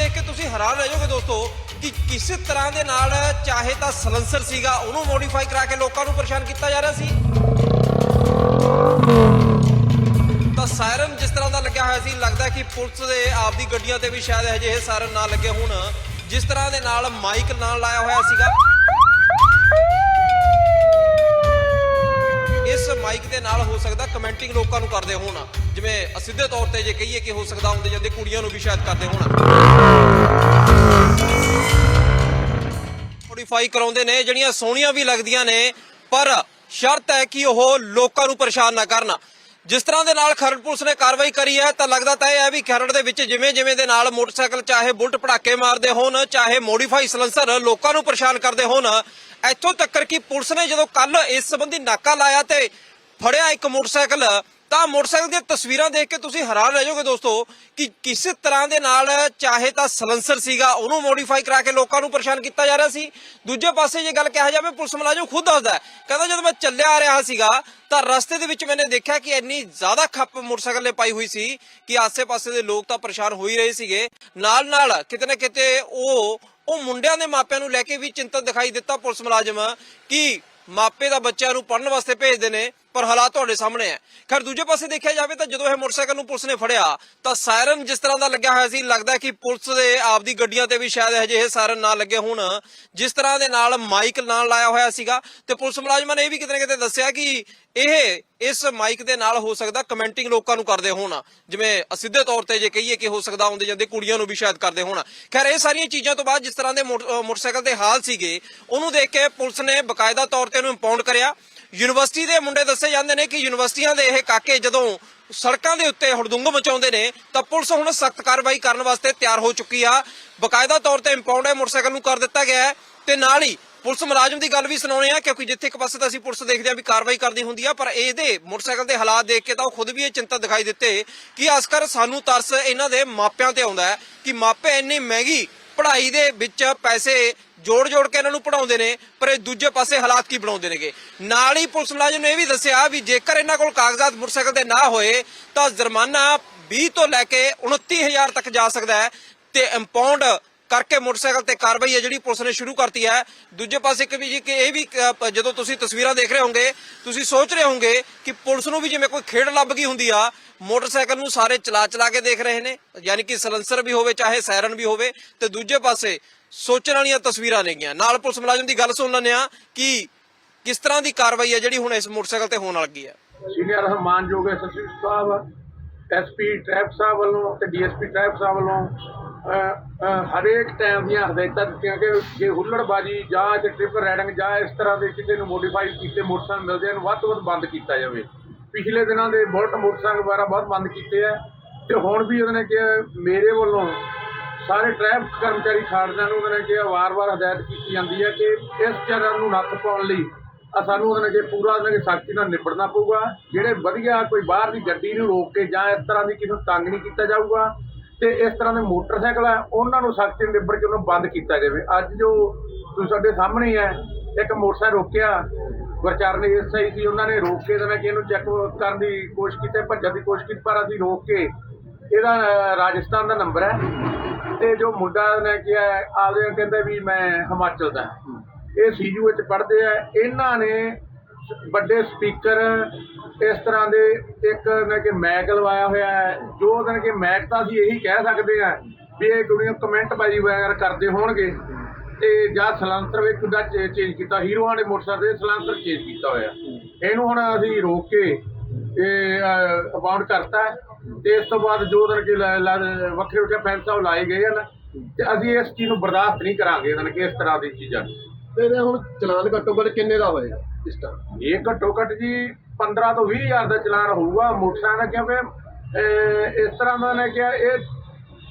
ਦੇਖ ਕੇ ਤੁਸੀਂ ਹੈਰਾਨ ਰਹਿ ਜਾਓਗੇ ਦੋਸਤੋ ਕਿ ਕਿਸ ਤਰ੍ਹਾਂ ਦੇ ਨਾਲ ਚਾਹੇ ਤਾਂ ਸਲੈਂਸਰ ਸੀਗਾ, ਉਹਨੂੰ ਮੋਡੀਫਾਈ ਕਰਾ ਕੇ ਲੋਕਾਂ ਨੂੰ ਪਰੇਸ਼ਾਨ ਕੀਤਾ ਜਾ ਰਿਹਾ ਸੀ। ਤਾਂ ਸਾਇਰਨ ਜਿਸ ਤਰ੍ਹਾਂ ਦਾ ਲੱਗਿਆ ਹੋਇਆ ਸੀ, ਲੱਗਦਾ ਕਿ ਪੁਲਿਸ ਦੇ ਆਪਦੀ ਗੱਡੀਆਂ ਤੇ ਵੀ ਸ਼ਾਇਦ ਹਜੇ ਇਹ ਸਾਇਰਨ ਨਾ ਲੱਗੇ ਹੋਣ। ਜਿਸ ਤਰ੍ਹਾਂ ਦੇ ਨਾਲ ਮਾਈਕ ਨਾਲ ਲਾਇਆ ਹੋਇਆ ਸੀਗਾ। ਮਾਈਕ ਦੇ ਨਾਲ ਹੋ ਸਕਦਾ ਕਮੈਂਟਿੰਗ ਲੋਕਾਂ ਨੂੰ ਕਰਦੇ ਹੋਣ। ਜਿਵੇਂ ਸਿੱਧੇ ਤੌਰ ਤੇ ਜੇ ਕਹੀਏ ਕਿ ਹੋ ਸਕਦਾ ਹੁੰਦੇ ਜਾਂਦੇ ਕੁੜੀਆਂ ਨੂੰ ਵੀ ਸ਼ਾਇਦ ਕਰਦੇ ਹੋਣ। ਮੋਡੀਫਾਈ ਕਰਾਉਂਦੇ ਨੇ, ਜਿਹੜੀਆਂ ਸੋਹਣੀਆਂ ਵੀ ਲੱਗਦੀਆਂ ਨੇ, ਪਰ ਸ਼ਰਤ ਹੈ ਕਿ ਉਹ ਲੋਕਾਂ ਨੂੰ ਪਰੇਸ਼ਾਨ ਨਾ ਕਰਨ। ਜਿਸ ਤਰ੍ਹਾਂ ਦੇ ਨਾਲ ਖਰੜ ਪੁਲਿਸ ਨੇ ਕਾਰਵਾਈ ਕਰੀ ਹੈ, ਤਾਂ ਲੱਗਦਾ ਤਾਂ ਇਹ ਹੈ ਵੀ ਖਰੜ ਦੇ ਵਿੱਚ ਜਿਵੇਂ ਜਿਵੇਂ ਦੇ ਨਾਲ ਮੋਟਰਸਾਈਕਲ ਚਾਹੇ ਬੁਲਟ ਪੜਾਕੇ ਮਾਰਦੇ ਹੋਣ, ਚਾਹੇ ਮੋਡੀਫਾਈ ਸਲੈਂਸਰ ਲੋਕਾਂ ਨੂੰ ਪਰੇਸ਼ਾਨ ਕਰਦੇ ਹੋਣ, ਇੱਥੋਂ ਤੱਕ ਕਿ ਪੁਲਿਸ ਨੇ ਜਦੋਂ ਕੱਲ ਇਸ ਸੰਬੰਧੀ ਨਾਕਾ ਲਾਇਆ ਤੇ ਫੜਿਆ ਇੱਕ ਮੋਟਰਸਾਈਕਲ ਤਾਂ ਮੋਟਰਸਾਈਕਲ ਦੀਆਂ ਤਸਵੀਰਾਂ ਦੇਖ ਕੇ ਤੁਸੀਂ ਹੈਰਾਨ ਰਹਿ ਜਾਓਗੇ ਦੋਸਤੋ ਕਿ ਕਿਸ ਤਰ੍ਹਾਂ ਦੇ ਨਾਲ ਚਾਹੇ ਤਾਂ ਸਲੈਂਸਰ ਸੀਗਾ, ਉਹਨੂੰ ਮੋਡੀਫਾਈ ਕਰਾ ਕੇ ਲੋਕਾਂ ਨੂੰ ਪਰੇਸ਼ਾਨ ਕੀਤਾ ਜਾ ਰਿਹਾ ਸੀ। ਦੂਜੇ ਪਾਸੇ ਜੇ ਗੱਲ ਕਿਹਾ ਜਾਵੇ, ਪੁਲਿਸ ਮੁਲਾਜ਼ਮ ਖੁਦ ਦੱਸਦਾ ਕਹਿੰਦਾ ਜਦੋਂ ਮੈਂ ਚੱਲਿਆ ਆ ਰਿਹਾ ਸੀਗਾ, ਤਾਂ ਰਸਤੇ ਦੇ ਵਿੱਚ ਮੈਨੇ ਦੇਖਿਆ ਕਿ ਇੰਨੀ ਜ਼ਿਆਦਾ ਖੱਪ ਮੋਟਰਸਾਈਕਲ ਨੇ ਪਾਈ ਹੋਈ ਸੀ ਕਿ ਆਸੇ-ਪਾਸੇ ਦੇ ਲੋਕ ਤਾਂ ਪਰੇਸ਼ਾਨ ਹੋ ਹੀ ਰਹੇ ਸੀਗੇ। ਨਾਲ ਨਾਲ ਕਿਤੇ ਨਾ ਕਿਤੇ ਉਹ ਉਹ ਮੁੰਡਿਆਂ ਦੇ ਮਾਪਿਆਂ ਨੂੰ ਲੈ ਕੇ ਵੀ ਚਿੰਤਤ ਦਿਖਾਈ ਦਿੱਤਾ ਪੁਲਿਸ ਮੁਲਾਜ਼ਮ ਕਿ ਮਾਪੇ ਦਾ ਬੱਚਿਆਂ ਨੂੰ ਪੜਨ ਵਾਸਤੇ ਭੇਜਦੇ ਨੇ। ਪਰ ਹਾਲਾਤ ਤੁਹਾਡੇ ਸਾਹਮਣੇ ਹੈ। ਖੈਰ, ਦੂਜੇ ਪਾਸੇ ਦੇਖਿਆ ਜਾਵੇ ਤਾਂ ਜਦੋਂ ਇਹ ਮੋਟਰਸਾਈਕਲ ਨੂੰ ਪੁਲਿਸ ਨੇ ਫੜਿਆ, ਤਾਂ ਸਾਇਰਨ ਜਿਸ ਤਰ੍ਹਾਂ ਦਾ ਲੱਗਿਆ ਹੋਇਆ ਸੀ, ਲੱਗਦਾ ਕਿ ਪੁਲਿਸ ਦੇ ਆਪਦੀ ਗੱਡੀਆਂ ਤੇ ਵੀ ਸ਼ਾਇਦ ਹਜੇ ਸਾਇਰਨ ਨਾ ਲੱਗੇ ਹੋਣ। ਜਿਸ ਤਰ੍ਹਾਂ ਦੇ ਨਾਲ ਮਾਈਕ ਨਾਲ ਲਾਇਆ ਹੋਇਆ ਸੀਗਾ, ਤੇ ਪੁਲਿਸ ਮੁਲਾਜ਼ਮਾਂ ਨੇ ਇਹ ਵੀ ਕਿਤੇ ਨਾ ਕਿਤੇ ਦੱਸਿਆ ਕਿ ਇਹ ਇਸ ਮਾਈਕ ਦੇ ਨਾਲ ਹੋ ਸਕਦਾ ਕਮੈਂਟਿੰਗ ਲੋਕਾਂ ਨੂੰ ਕਰਦੇ ਹੋਣ। ਜਿਵੇਂ ਸਿੱਧੇ ਤੌਰ ਤੇ ਜੇ ਕਹੀਏ ਕਿ ਹੋ ਸਕਦਾ ਆਉਂਦੇ ਜਾਂਦੇ ਕੁੜੀਆਂ ਨੂੰ ਵੀ ਸ਼ਾਇਦ ਕਰਦੇ ਹੋਣ। ਖੈਰ, ਇਹ ਸਾਰੀਆਂ ਚੀਜ਼ਾਂ ਤੋਂ ਬਾਅਦ ਜਿਸ ਤਰ੍ਹਾਂ ਦੇ ਮੋਟਰਸਾਈਕਲ ਦੇ ਹਾਲ ਸੀਗੇ, ਉਹਨੂੰ ਦੇਖ ਕੇ ਪੁਲਿਸ ਨੇ ਬਕਾਇਦਾ ਤੌਰ ਤੇ ਉਹਨੂੰ ਇੰਪਾਊਂਡ ਕਰਿਆ। ਯੂਨੀਵਰਸਿਟੀ ਦੇ ਮੁੰਡੇ ਦੱਸੇ ਜਾਂਦੇ ਨੇ ਕਿ ਯੂਨੀਵਰਸਿਟੀਆਂ ਦੇ ਇਹ ਕਾਕੇ ਜਦੋਂ ਸੜਕਾਂ ਦੇ ਉੱਤੇ ਹੜਦੁੰਗ ਮਚਾਉਂਦੇ ਨੇ, ਤਾਂ ਪੁਲਿਸ ਹੁਣ ਸਖਤ ਕਾਰਵਾਈ ਕਰਨ ਵਾਸਤੇ ਤਿਆਰ ਹੋ ਚੁੱਕੀ ਆ। ਬਕਾਇਦਾ ਤੌਰ ਤੇ ਇੰਪਾਊਂਡ ਹੈ, ਮੋਟਰਸਾਈਕਲ ਨੂੰ ਕਰ ਦਿੱਤਾ ਗਿਆ ਹੈ ਤੇ ਨਾਲ ਹੀ ਪੁਲਿਸ ਮੁਲਾਜ਼ਮ ਦੀ ਗੱਲ ਵੀ ਸੁਣਾਉਣੇ ਆ ਕਿਉਂਕਿ ਜਿੱਥੇ ਇੱਕ ਪਾਸੇ ਤਾਂ ਅਸੀਂ ਪੁਲਿਸ ਦੇਖਦੇ ਆ ਵੀ ਕਾਰਵਾਈ ਕਰਦੀ ਹੁੰਦੀ ਆ, ਪਰ ਇਹਦੇ ਮੋਟਰਸਾਈਕਲ ਦੇ ਹਾਲਾਤ ਦੇਖ ਕੇ ਤਾਂ ਉਹ ਖੁਦ ਵੀ ਇਹ ਚਿੰਤਾ ਦਿਖਾਈ ਦਿੱਤੇ ਕਿ ਅਸਕਰ ਸਾਨੂੰ ਤਰਸ ਇਹਨਾਂ ਦੇ ਮਾਪਿਆਂ ਤੇ ਆਉਂਦਾ ਹੈ ਕਿ ਮਾਪੇ ਇੰਨੀ ਮਹਿੰਗੀ ਪੜ੍ਹਾਈ ਦੇ ਵਿੱਚ ਪੈਸੇ ਜੋੜ ਜੋੜ ਕੇ ਇਹਨਾਂ ਨੂੰ ਪੜਾਉਂਦੇ ਨੇ, ਪਰ ਇਹ ਦੂਜੇ ਪਾਸੇ ਹਾਲਾਤ ਕੀ ਬਣਾਉਂਦੇ ਨੇਗੇ? ਨਾਲ ਹੀ ਪੁਲਿਸ ਮੁਲਾਜ਼ਮ ਨੇ ਇਹ ਵੀ ਦੱਸਿਆ ਵੀ ਜੇਕਰ ਇਹਨਾਂ ਕੋਲ ਕਾਗਜ਼ਾਤ ਮੋਟਰਸਾਈਕਲ ਦੇ ਨਾ ਹੋਏ, ਤਾਂ ਜੁਰਮਾਨਾ 20 ਤੋਂ ਲੈ ਕੇ 29000 ਤੱਕ ਜਾ ਸਕਦਾ ਹੈ ਤੇ ਇੰਪਾਉਂਡ ਕਰਕੇ ਮੋਟਰਸਾਈਕਲ ਤੇ ਕਾਰਵਾਈ ਹੈ ਜਿਹੜੀ ਪੁਲਿਸ ਨੇ ਸ਼ੁਰੂ ਕਰਤੀ ਹੈ। ਦੂਜੇ ਪਾਸੇ ਕਿ ਵੀ ਜੀ ਕਿ ਇਹ ਵੀ ਅ, ਜਦੋਂ ਤੁਸੀਂ ਤਸਵੀਰਾਂ ਦੇਖ ਰਹੇ ਹੋਵੋਗੇ ਤੁਸੀਂ ਸੋਚ ਰਹੇ ਹੋਵੋਗੇ ਕਿ ਪੁਲਿਸ ਨੂੰ ਵੀ ਜਿਵੇਂ ਕੋਈ ਖੇਡ ਲੱਭ ਗਈ ਹੁੰਦੀ ਆ ਮੋਟਰਸਾਈਕਲ ਨੂੰ ਸਾਰੇ ਚਲਾ ਚਲਾ ਕੇ ਦੇਖ ਰਹੇ ਨੇ ਯਾਨੀ ਕਿ ਸਲੈਂਸਰ ਵੀ ਹੋਵੇ ਚਾਹੇ ਸਾਇਰਨ ਵੀ ਹੋਵੇ ਤੇ ਦੂਜੇ ਪਾਸੇ ਸੋਚਣ ਵਾਲੀਆਂ ਤਸਵੀਰਾਂ ਨੇਗੀਆਂ ਨਾਲ ਪੁਲਿਸ ਮੁਲਾਜ਼ਮ ਦੀ ਗੱਲ ਸੁਣ ਲੈਂਦੇ ਆ ਕਿ ਕਿਸ ਤਰ੍ਹਾਂ ਦੀ ਕਾਰਵਾਈ ਹੈ ਜਿਹੜੀ ਹੁਣ ਇਸ ਮੋਟਰਸਾਈਕਲ ਤੇ ਹੋਣ ਲੱਗੀ ਹੈ। ਸੀਨੀਅਰ ਹਰਮਾਨਯੋਗ ਐਸਐਸਪੀ ਸਾਹਿਬ ਐਸਪੀ ਟ੍ਰੈਫਿਕ ਸਾਹਿਬ ਵੱਲੋਂ ਤੇ ਡੀਐਸਪੀ ਟ੍ਰੈਫਿਕ ਸਾਹਿਬ ਵੱਲੋਂ ਹਰੇਕ ਟਾਈਮ ਦੀਆਂ ਹਦਾਇਤਾਂ ਦਿੱਤੀਆਂ ਕਿ ਜੇ ਹੁੱਲੜਬਾਜੀ ਜਾਂ ਤੇ ਟ੍ਰਿਪਲ ਰਾਈਡਿੰਗ ਜਾਂ ਇਸ ਤਰ੍ਹਾਂ ਦੇ ਕਿਸੇ ਨੂੰ ਮੋਡੀਫਾਈ ਕੀਤੇ ਮੋਟਰਸਾਈਕਲ ਮਿਲਦੇ ਹਨ, ਵੱਧ ਤੋਂ ਵੱਧ ਬੰਦ ਕੀਤਾ ਜਾਵੇ। ਪਿਛਲੇ ਦਿਨਾਂ ਦੇ ਬੁਲਟ ਮੋਟਰਸਾਈਕਲ ਵਗੈਰਾ ਬਹੁਤ ਬੰਦ ਕੀਤੇ ਆ ਤੇ ਹੁਣ ਵੀ ਉਹਨਾਂ ਨੇ ਕਿਹਾ, ਮੇਰੇ ਵੱਲੋਂ ਸਾਰੇ ਟ੍ਰੈਫਿਕ ਕਰਮਚਾਰੀ ਖਾੜਿਆਂ ਨੂੰ ਉਹਨਾਂ ਨੇ ਕਿਹਾ, ਵਾਰ-ਵਾਰ ਹਦਾਇਤ ਕੀਤੀ ਜਾਂਦੀ ਹੈ ਕਿ ਇਸ ਚਰਨ ਨੂੰ ਨੱਥ ਪਾਉਣ ਲਈ ਆ ਸਾਨੂੰ ਉਹਨਾਂ ਨੇ ਕਿ ਪੂਰਾ ਉਹਨਾਂ ਦੇ ਸਖਤੀ ਨਾਲ ਨਿਬੜਨਾ ਪਊਗਾ। ਜਿਹੜੇ ਵਧੀਆ ਕੋਈ ਬਾਹਰ ਦੀ ਗੱਡੀ ਨੂੰ ਰੋਕ ਕੇ ਜਾਂ ਇਸ ਤਰ੍ਹਾਂ ਦੀ ਕਿਸੇ ਨੂੰ ਤੰਗ ਨਹੀਂ ਕੀਤਾ ਜਾਊਗਾ ਤੇ ਇਸ ਤਰ੍ਹਾਂ ਦੇ ਮੋਟਰਸਾਈਕਲ ਆ, ਉਹਨਾਂ ਨੂੰ ਸਖਤੀ ਨਾਲ ਨਿਬੜ ਕੇ ਉਹਨੂੰ ਬੰਦ ਕੀਤਾ ਜਾਵੇ। ਅੱਜ ਜੋ ਤੁਸੀਂ ਸਾਡੇ ਸਾਹਮਣੇ ਹੈ ਇੱਕ ਮੋਟਰਸਾਈਕਲ ਰੋਕਿਆ, ਗੁਰਚਰਨ ਐਸਆਈ ਸੀ, ਉਹਨਾਂ ਨੇ ਰੋਕ ਕੇ ਇਹਨਾਂ ਕਿ ਇਹਨੂੰ ਚੈੱਕ ਕਰਨ ਦੀ ਕੋਸ਼ਿਸ਼ ਕੀਤੀ, ਭੱਜਣ ਦੀ ਕੋਸ਼ਿਸ਼ ਕੀਤੀ, ਪਰ ਅਸੀਂ ਰੋਕ ਕੇ ਇਹਦਾ ਰਾਜਸਥਾਨ ਦਾ ਨੰਬਰ ਹੈ। ਤੇ ਜੋ ਮੁੰਡਾ ਨੇ ਕਿਹਾ, ਆਪਦੇ ਕਹਿੰਦੇ ਵੀ ਮੈਂ ਹਿਮਾਚਲ ਦਾ। ਇਹ ਸੀਯੂ ਵਿੱਚ ਪੜ੍ਹਦੇ ਆ। ਇਹਨਾਂ ਨੇ ਵੱਡੇ ਸਪੀਕਰ, ਇਸ ਤਰ੍ਹਾਂ ਦੇ ਇੱਕ ਨੇ ਕਿ ਮੈਕ ਲਵਾਇਆ ਹੋਇਆ ਹੈ, ਜੋ ਉਹਨਾਂ ਕਿ ਮੈਕ ਤਾਂ ਅਸੀਂ ਇਹੀ ਕਹਿ ਸਕਦੇ ਆ ਵੀ ਇਹ ਦੁਨੀਆ ਕਮੈਂਟ ਬਾਜੀ ਵਗੈਰਾ ਕਰਦੇ ਹੋਣਗੇ ਤੇ ਜਾਂ ਸਲੈਂਸਰ ਵੀ ਕੁਦਾ ਚੇਂਜ ਕੀਤਾ, ਹੀਰੋਆਂ ਦੇ ਮੋਟਰਸਾਈਕਲ ਦੇ ਸਲੈਂਸਰ ਚੇਂਜ ਕੀਤਾ ਹੋਇਆ। ਇਹਨੂੰ ਹੁਣ ਅਸੀਂ ਰੋਕ ਕੇ ਇਹ ਅਬਾਉਂਡ ਕਰਤਾ ਤੇ ਇਸ ਤੋਂ ਬਾਅਦ ਜੋ ਉਹਨਾਂ ਕੇ ਵੱਖਰੇ ਵੱਖਰੇ ਫੈਸਲਾ ਲਾਏ ਗਏ ਹਨ ਤੇ ਅਸੀਂ ਇਸ ਚੀਜ਼ ਨੂੰ ਬਰਦਾਸ਼ਤ ਨਹੀਂ ਕਰਾਂਗੇ ਇਹਨਾਂ ਨੇ ਕਿ ਇਸ ਤਰ੍ਹਾਂ ਦੀ ਚੀਜ਼ਾਂ। ਤੇ ਇਹਦਾ ਹੁਣ ਚਲਾਨ ਘੱਟੋ ਘੱਟ ਕਿੰਨੇ ਦਾ ਹੋਏਗਾ ਇਸ ਟਾਈਮ ਇਹ ਘੱਟੋ ਘੱਟ ਜੀ 15 ਤੋਂ 20 ਹਜ਼ਾਰ ਦਾ ਚਲਾਨ ਹੋਊਗਾ ਮੋਟਰਸਾਈਕਲ ਦਾ ਕਿਉਂਕਿ ਅਹ, ਇਸ ਤਰ੍ਹਾਂ ਦਾ ਨੇ ਕਿਹਾ ਇਹ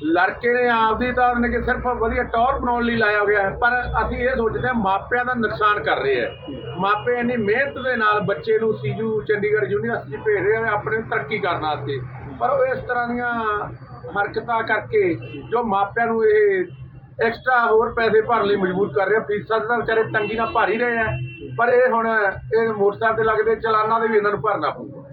ਲੜਕੇ ਨੇ ਆਪਦੀ ਤਾਂ ਨੇ ਕਿ ਸਿਰਫ ਵਧੀਆ ਟੌਰ ਬਣਾਉਣ ਲਈ ਲਾਇਆ ਹੋਇਆ ਹੈ ਪਰ ਅਸੀਂ ਇਹ ਸੋਚਦੇ ਹਾਂ ਮਾਪਿਆਂ ਦਾ ਨੁਕਸਾਨ ਕਰ ਰਹੇ ਹੈ। ਮਾਪੇ ਇੰਨੀ ਮਿਹਨਤ ਦੇ ਨਾਲ ਬੱਚੇ ਨੂੰ ਸੀਯੂ ਚੰਡੀਗੜ੍ਹ ਯੂਨੀਵਰਸਿਟੀ ਭੇਜ ਰਹੇ ਆ ਆਪਣੇ ਤਰੱਕੀ ਕਰਨ ਵਾਸਤੇ। ਪਰ ਉਹ ਇਸ ਤਰ੍ਹਾਂ ਦੀਆਂ ਹਰਕਤਾਂ ਕਰਕੇ ਜੋ ਮਾਪਿਆਂ ਨੂੰ ਇਹ ਐਕਸਟਰਾ ਹੋਰ ਪੈਸੇ ਭਰਨ ਲਈ, ਮਜਬੂਰ ਕਰ ਰਹੇ। ਫੀਸਾਂ ਤਾਂ ਵਿਚਾਰੇ ਤੰਗੀ ਨਾਲ ਭਰ ਹੀ ਰਹੇ ਆ। ਪਰ ਇਹ ਹੁਣ ਇਹ ਮੋਟਰਸਾਈਕਲ ਤੇ ਲੱਗਦੇ ਚਲਾਨਾਂ ਦੇ ਵੀ ਇਹਨਾਂ ਨੂੰ ਭਰਨਾ ਪਊਗਾ।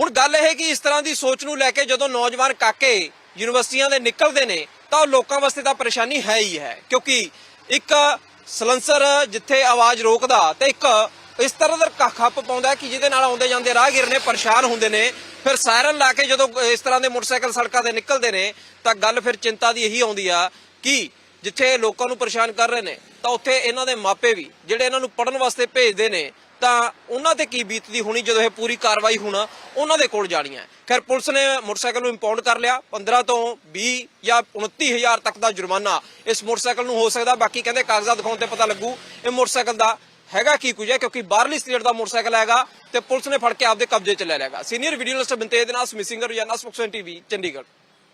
ਹੁਣ ਗੱਲ ਇਹ ਕਿ ਇਸ ਤਰ੍ਹਾਂ ਦੀ ਸੋਚ ਨੂੰ ਲੈ ਕੇ ਜਦੋਂ ਨੌਜਵਾਨ ਕਾਕੇ ਯੂਨੀਵਰਸਿਟੀਆਂ ਦੇ ਨਿਕਲਦੇ ਨੇ, ਤਾਂ ਉਹ ਲੋਕਾਂ ਵਾਸਤੇ ਤਾਂ ਪਰੇਸ਼ਾਨੀ ਹੈ ਹੀ ਹੈ। ਕਿਉਂਕਿ ਇੱਕ ਸਲੈਂਸਰ ਜਿੱਥੇ ਆਵਾਜ਼ ਰੋਕਦਾ ਤੇ ਇੱਕ ਇਸ ਤਰ੍ਹਾਂ ਦਾ ਖੱਪ ਪਾਉਂਦਾ ਕਿ ਜਿਹਦੇ ਨਾਲ ਆਉਂਦੇ ਜਾਂਦੇ ਰਾਹਗੀਰ ਨੇ ਪਰੇਸ਼ਾਨ ਹੁੰਦੇ ਨੇ। ਫਿਰ ਸਾਇਰਨ ਲਾ ਕੇ ਜਦੋਂ ਇਸ ਤਰ੍ਹਾਂ ਦੇ ਮੋਟਰਸਾਈਕਲ ਸੜਕਾਂ ਤੇ ਨਿਕਲਦੇ ਨੇ, ਤਾਂ ਗੱਲ ਫਿਰ ਚਿੰਤਾ ਦੀ ਇਹੀ ਆਉਂਦੀ ਆ ਕਿ ਜਿੱਥੇ ਲੋਕਾਂ ਨੂੰ ਪਰੇਸ਼ਾਨ ਕਰ ਰਹੇ ਨੇ, ਤਾਂ ਉੱਥੇ ਇਹਨਾਂ ਦੇ ਮਾਪੇ ਵੀ, ਜਿਹੜੇ ਇਹਨਾਂ ਨੂੰ ਪੜਨ ਵਾਸਤੇ ਭੇਜਦੇ ਨੇ, ਤਾਂ ਉਹਨਾਂ ਤੇ ਕੀ ਬੀਤਦੀ ਹੋਣੀ ਜਦੋਂ ਇਹ ਪੂਰੀ ਕਾਰਵਾਈ ਹੋਣਾ ਉਹਨਾਂ ਦੇ ਕੋਲ ਜਾਣੀ ਹੈ। ਖੈਰ, ਪੁਲਿਸ ਨੇ ਮੋਟਰਸਾਈਕਲ ਨੂੰ ਇੰਪਾਊਂਡ ਕਰ ਲਿਆ 15 ਤੋਂ 20 ਜਾਂ 29000 ਤੱਕ ਦਾ ਜੁਰਮਾਨਾ ਇਸ ਮੋਟਰਸਾਈਕਲ ਨੂੰ ਹੋ ਸਕਦਾ, ਬਾਕੀ ਕਹਿੰਦੇ ਕਾਗਜ਼ਾਤ ਦਿਖਾਉਣ ਤੇ ਪਤਾ ਲੱਗੂ ਇਹ ਮੋਟਰਸਾਈਕਲ ਦਾ ਹੈਗਾ ਕੀ ਕੁਝ ਹੈ, ਕਿਉਂਕਿ ਬਾਹਰਲੀ ਸਟੇਟ ਦਾ ਮੋਟਰਸਾਈਕਲ ਹੈਗਾ ਤੇ ਪੁਲਿਸ ਨੇ ਫੜ ਕੇ ਆਪਦੇ ਕਬਜ਼ੇ 'ਚ ਲੈ ਲਿਆ ਸੀਨੀਅਰ ਵੀਡੀਓ ਜਰਨਲਿਸਟ ਬੰਤੇਜ ਦੇ ਨਾਲ ਮਿਸਿੰਗ ਰੋਜ਼ਾਨਾ ਸਪੋਕਸਨ ਟੀਵੀ ਚੰਡੀਗੜ੍ਹ।